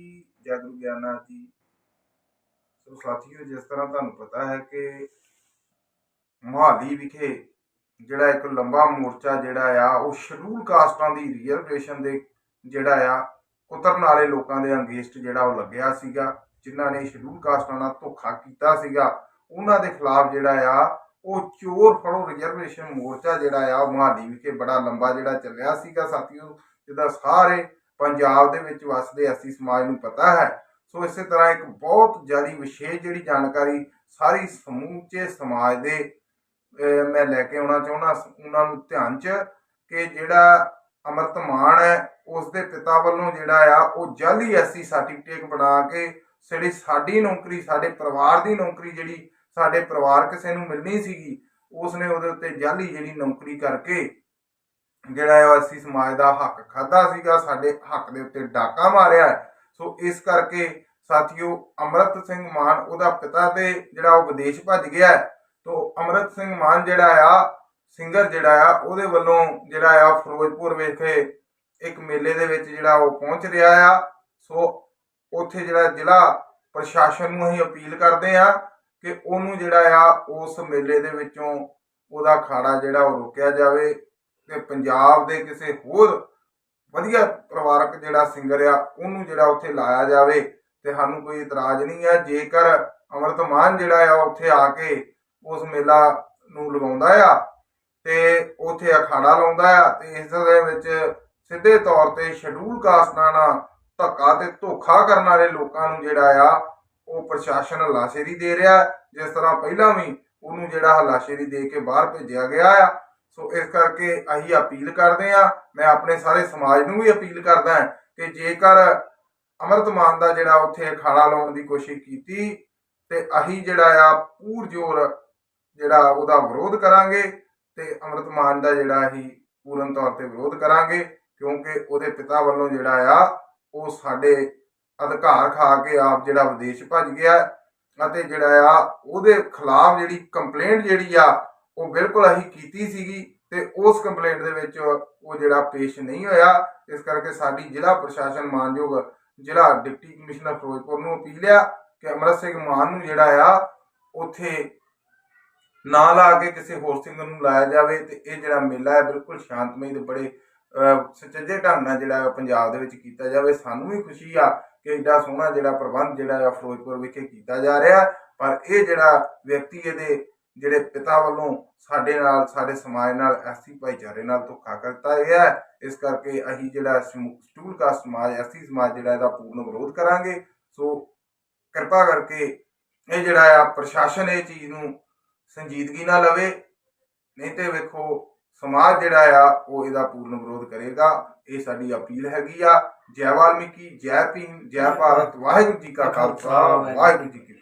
ਜੀ, ਜੈ ਗੁਰੂ ਗਿਆਨਨਾਥ ਜੀ। ਸੋ ਸਾਥੀਓ, ਜਿਸ ਤਰ੍ਹਾਂ ਤੁਹਾਨੂੰ ਪਤਾ ਹੈ ਕਿ ਮੋਹਾਲੀ ਵਿਖੇ ਜਿਹੜਾ ਇੱਕ ਲੰਬਾ ਮੋਰਚਾ ਜਿਹੜਾ ਆ, ਉਹ ਸ਼ਡਿਊਲ ਕਾਸਟਾਂ ਦੀ ਰਿਜ਼ਰਵੇਸ਼ਨ ਦੇ ਜਿਹੜਾ ਆ ਉਤਰਨ ਵਾਲੇ ਲੋਕਾਂ ਦੇ ਅੰਗੇਸਟ ਜਿਹੜਾ ਉਹ ਲੱਗਿਆ ਸੀਗਾ, ਜਿਨ੍ਹਾਂ ਨੇ ਸ਼ਡਿਊਲ ਕਾਸਟਾਂ ਨਾਲ ਧੋਖਾ ਕੀਤਾ ਸੀਗਾ, ਉਹਨਾਂ ਦੇ ਖਿਲਾਫ ਜਿਹੜਾ ਆ, ਉਹ ਚੋਰ ਫੜੋ ਰਿਜ਼ਰਵੇਸ਼ਨ ਮੋਰਚਾ ਜਿਹੜਾ ਆ, ਉਹ ਮੁਹਾਲੀ ਵਿਖੇ ਬੜਾ ਲੰਬਾ ਜਿਹੜਾ ਚੱਲਿਆ ਸੀਗਾ, ਸਾਥੀਓ। ਜਿਹਦਾ ਸਾਰੇ ਪੰਜਾਬ ਦੇ ਵਿੱਚ ਵਸਦੇ ਅਸੀਂ ਸਮਾਜ ਨੂੰ ਪਤਾ ਹੈ। ਸੋ ਇਸੇ ਤਰ੍ਹਾਂ ਇੱਕ ਬਹੁਤ ਜ਼ਿਆਦਾ ਵਿਸ਼ੇਸ਼ ਜਿਹੜੀ ਜਾਣਕਾਰੀ ਸਾਰੀ ਸਮੂਚੇ ਸਮਾਜ ਦੇ ਮੈਂ ਲੈ ਕੇ ਆਉਣਾ ਚਾਹੁੰਦਾ, ਉਹਨਾਂ ਨੂੰ ਧਿਆਨ 'ਚ ਕਿ ਜਿਹੜਾ ਅਮਰਤ ਮਾਨ ਹੈ ਉਸ ਦੇ ਪਿਤਾ ਵੱਲੋਂ ਜਿਹੜਾ ਆ, ਉਹ ਜਲਦੀ ਐਸਸੀ ਸਰਟੀਫਿਕੇਟ ਬਣਾ ਕੇ ਜਿਹੜੀ ਸਾਡੀ ਨੌਕਰੀ, ਸਾਡੇ ਪਰਿਵਾਰ ਦੀ ਨੌਕਰੀ ਜਿਹੜੀ ਸਾਡੇ ਪਰਿਵਾਰ ਕਿਸੇ ਨੂੰ ਮਿਲਣੀ ਸੀਗੀ ਉਸ ਨੇ ਉਹਦੇ ਉੱਤੇ ਜਾਲੀ ਜਿਹੜੀ ਨੌਕਰੀ ਕਰਕੇ ਜਿਹੜਾ ਹੈ ਅਸੀਂ ਸਮਾਜ ਦਾ ਹੱਕ ਖਾਦਾ ਸੀਗਾ, ਸਾਡੇ ਹੱਕ ਦੇ ਉੱਤੇ ਡਾਕਾ ਮਾਰਿਆ ਸੋ ਇਸ ਕਰਕੇ ਸਾਥੀਓ, ਅਮਰਤ ਸਿੰਘ ਮਾਨ ਉਹਦਾ ਪਿਤਾ ਤੇ ਜਿਹੜਾ ਉਹ ਵਿਦੇਸ਼ ਭੱਜ ਗਿਆ ਹੈ। ਤੋ ਅਮਰਤ ਸਿੰਘ ਮਾਨ ਜਿਹੜਾ ਆ ਸਿੰਗਰ ਜਿਹੜਾ ਆ, ਉਹਦੇ ਵੱਲੋਂ ਜਿਹੜਾ ਆ ਫਿਰੋਜ਼ਪੁਰ ਵਿਖੇ ਇੱਕ ਮੇਲੇ ਦੇ ਵਿੱਚ ਜਿਹੜਾ ਉਹ ਪਹੁੰਚ ਰਿਹਾ ਆ। ਸੋ ਉੱਥੇ ਜਿਹੜਾ ਜ਼ਿਲ੍ਹਾ ਪ੍ਰਸ਼ਾਸਨ ਨੂੰ ਅਸੀਂ ਅਪੀਲ ਕਰਦੇ ਆ ਕਿ ਉਹਨੂੰ ਜਿਹੜਾ ਆ, ਉਸ ਮੇਲੇ ਦੇ ਵਿੱਚੋਂ ਉਹਦਾ ਖਾੜਾ ਜਿਹੜਾ ਉਹ ਰੋਕਿਆ ਜਾਵੇ। ਤੇ ਪੰਜਾਬ ਦੇ ਕਿਸੇ ਹੋਰ ਵਧੀਆ ਪਰਿਵਾਰਕ ਜਿਹੜਾ ਸਿੰਗਰ ਆ, ਉਹਨੂੰ ਜਿਹੜਾ ਉੱਥੇ ਲਾਇਆ ਜਾਵੇ ਤੇ ਸਾਨੂੰ ਕੋਈ ਇਤਰਾਜ਼ ਨਹੀਂ ਹੈ। ਜੇਕਰ ਅਮਰਤ ਮਾਨ ਜਿਹੜਾ ਆ ਉੱਥੇ ਆ ਕੇ ਉਸ ਮੇਲਾ ਨੂੰ ਲਗਾਉਂਦਾ ਆ ਤੇ ਉੱਥੇ ਅਖਾੜਾ ਲਾਉਂਦਾ ਆ ਤੇ ਇਸ ਦੇ ਵਿੱਚ ਸਿੱਧੇ ਤੌਰ ਤੇ ਸ਼ਡਿਊਲ ਕਾਸਟਾਂ ਨਾਲ ਧੱਕਾ ਤੇ ਧੋਖਾ ਕਰਨ ਵਾਲੇ ਲੋਕਾਂ ਨੂੰ ਜਿਹੜਾ ਆ, ਉਹ ਪ੍ਰਸ਼ਾਸਨ ਹਲਾਸ਼ੇਰੀ ਦੇ ਰਿਹਾ। ਜਿਸ ਤਰ੍ਹਾਂ ਪਹਿਲਾਂ ਵੀ ਉਹਨੂੰ ਜਿਹੜਾ ਹਲਾਸ਼ੇਰੀ ਦੇ ਕੇ ਬਾਹਰ ਭੇਜਿਆ ਗਿਆ ਆ ਸੋ ਇਸ ਕਰਕੇ ਅਸੀਂ ਅਪੀਲ ਕਰਦੇ ਆ ਮੈਂ ਆਪਣੇ ਸਾਰੇ ਸਮਾਜ ਨੂੰ ਵੀ ਅਪੀਲ ਕਰਦਾ ਕਿ ਜੇਕਰ ਅਮਰਤ ਮਾਨ ਦਾ ਜਿਹੜਾ ਉੱਥੇ ਅਖਾੜਾ ਲਾਉਣ ਦੀ ਕੋਸ਼ਿਸ਼ ਕੀਤੀ ਤੇ ਅਸੀਂ ਜਿਹੜਾ ਆ ਪੂਰ ਜੋਰ ਜਿਹੜਾ ਉਹਦਾ ਵਿਰੋਧ ਕਰਾਂਗੇ ਤੇ ਅਮਰਤ ਮਾਨ ਦਾ ਜਿਹੜਾ ਅਸੀਂ ਪੂਰਨ ਤੌਰ ਤੇ ਵਿਰੋਧ ਕਰਾਂਗੇ, ਕਿਉਂਕਿ ਉਹਦੇ ਪਿਤਾ ਵੱਲੋਂ ਜਿਹੜਾ ਆ ਉਹ ਸਾਡੇ ਅਧਿਕਾਰ ਖਾ ਕੇ ਆਪ ਜਿਹੜਾ ਵਿਦੇਸ਼ ਭੱਜ ਗਿਆ ਅਤੇ ਜਿਹੜਾ ਆ ਉਹਦੇ ਖਿਲਾਫ ਜਿਹੜੀ ਕੰਪਲੇਂਟ ਜਿਹੜੀ ਆ ਉਹ ਬਿਲਕੁਲ ਅਸੀਂ ਕੀਤੀ ਸੀਗੀ ਤੇ ਉਸ ਕੰਪਲੇਂਟ ਦੇ ਵਿੱਚ ਉਹ ਜਿਹੜਾ ਪੇਸ਼ ਨਹੀਂ ਹੋਇਆ ਇਸ ਕਰਕੇ ਸਾਡੀ ਜ਼ਿਲ੍ਹਾ ਪ੍ਰਸ਼ਾਸਨ ਮਾਨਯੋਗ ਜ਼ਿਲ੍ਹਾ ਡਿਪਟੀ ਕਮਿਸ਼ਨਰ ਫਿਰੋਜ਼ਪੁਰ ਨੂੰ ਅਪੀਲ ਆ ਕਿ ਅਮਰਤ ਸਿੰਘ ਮਾਨ ਨੂੰ ਜਿਹੜਾ ਆ ਉੱਥੇ ਨਾ ਲਾ ਕੇ ਕਿਸੇ ਹੋਰ ਸਿੰਘ ਨੂੰ ਲਾਇਆ ਜਾਵੇ ਤੇ ਇਹ ਜਿਹੜਾ ਮੇਲਾ ਹੈ ਬਿਲਕੁਲ ਸ਼ਾਂਤਮਈ ਤੇ ਬੜੇ ਅਹ, ਸੁਚੱਜੇ ਢੰਗ ਨਾਲ ਜਿਹੜਾ ਪੰਜਾਬ ਦੇ ਵਿੱਚ ਕੀਤਾ ਜਾਵੇ। ਸਾਨੂੰ ਵੀ ਖੁਸ਼ੀ ਆ ਕਿ ਐਡਾ ਸੋਹਣਾ ਜਿਹੜਾ ਪ੍ਰਬੰਧ ਜਿਹੜਾ ਆ ਫਿਰੋਜ਼ਪੁਰ ਵਿਖੇ ਕੀਤਾ ਜਾ ਰਿਹਾ ਪਰ ਇਹ ਜਿਹੜਾ ਵਿਅਕਤੀ ਇਹਦੇ ਜਿਹੜੇ ਪਿਤਾ ਵੱਲੋਂ ਸਾਡੇ ਨਾਲ ਸਾਡੇ ਸਮਾਜ ਨਾਲ ਐਸੀ ਭਾਈਚਾਰੇ ਨਾਲ ਧੋਖਾ ਕਰਤਾ ਗਿਆ। ਇਸ ਕਰਕੇ ਅਸੀਂ ਜਿਹੜਾ ਸਟੂਲ ਕਾਸਟ ਸਮਾਜ ਐਸੀ ਸਮਾਜ ਜਿਹੜਾ ਇਹਦਾ ਪੂਰਨ ਵਿਰੋਧ ਕਰਾਂਗੇ। ਸੋ ਕਿਰਪਾ ਕਰਕੇ ਇਹ ਜਿਹੜਾ ਆ ਪ੍ਰਸ਼ਾਸਨ ਇਹ ਚੀਜ਼ ਨੂੰ ਸੰਜੀਦਗੀ ਨਾਲ ਲਵੇ ਨਹੀਂ ਤੇ ਵੇਖੋ ਸਮਾਜ ਜਿਹੜਾ ਆ ਉਹ ਇਹਦਾ ਪੂਰਨ ਵਿਰੋਧ ਕਰੇਗਾ। ਇਹ ਸਾਡੀ ਅਪੀਲ ਹੈਗੀ ਆ। ਜੈ ਵਾਲਮੀਕੀ ਜੈ ਭੀਮ ਜੈ ਭਾਰਤ। ਵਾਹਿਗੁਰੂ ਜੀ ਕਾ ਖਾਲਸਾ। ਵਾਹਿਗੁਰੂ ਜੀ ਕੀ